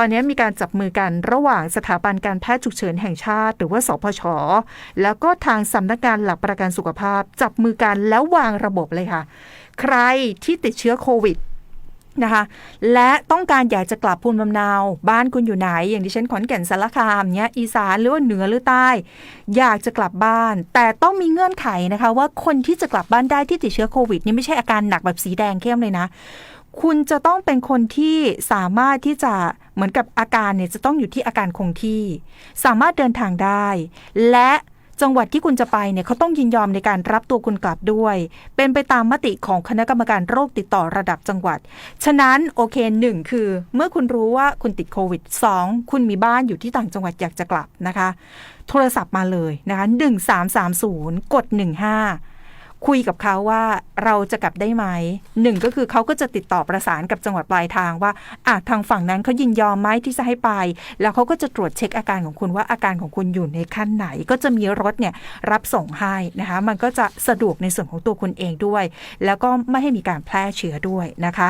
ตอนนี้มีการจับมือกันระหว่างสถาบันการแพทย์ฉุกเฉินแห่งชาติ หรือว่าสพช แล้วก็ทางสำนักงานหลักประกันสุขภาพ จับมือกันแล้ววางระบบเลยค่ะ ใครที่ติดเชื้อโควิดนะคะและต้องการอยากจะกลับภูมิลำเนาบ้านคุณอยู่ไหน อย่างที่ฉันขอนแก่นสารคามเนี้ยอีสานหรือว่าเหนือหรือใต้ อยากจะกลับบ้าน แต่ต้องมีเงื่อนไขนะคะ ว่าคนที่จะกลับบ้านได้ที่ติดเชื้อโควิดนี่ไม่ใช่อาการหนักแบบสีแดงเข้มเลยนะ คุณจะต้องเป็นคนที่สามารถที่จะเหมือนกับอาการเนี่ยจะต้องอยู่ที่อาการคงที่ สามารถเดินทางได้ และจังหวัดที่คุณจะไปเนี่ยเขาต้องยินยอมในการรับตัวคุณกลับด้วย เป็นไปตามมติของคณะกรรมการโรคติดต่อระดับจังหวัด ฉะนั้นโอเคหนึ่งคือ เมื่อคุณรู้ว่าคุณติดโควิดสองคุณมีบ้านอยู่ที่ต่างจังหวัดอยากจะกลับนะคะ โทรศัพท์มาเลยนะคะ1330 กด 15 คุยกับเขาว่าเราจะกลับได้ไหมหนึ่งก็คือเขาก็จะติดต่อประสานกับจังหวัดปลายทางว่าอะทางฝั่งนั้นเขายินยอมไหมที่จะให้ไป แล้วเขาก็จะตรวจเช็คอาการของคุณว่าอาการของคุณอยู่ในขั้นไหน ก็จะมีรถเนี่ยรับส่งให้นะคะ มันก็จะสะดวกในส่วนของตัวคุณเองด้วย แล้วก็ไม่ให้มีการแพร่เชื้อด้วยนะคะ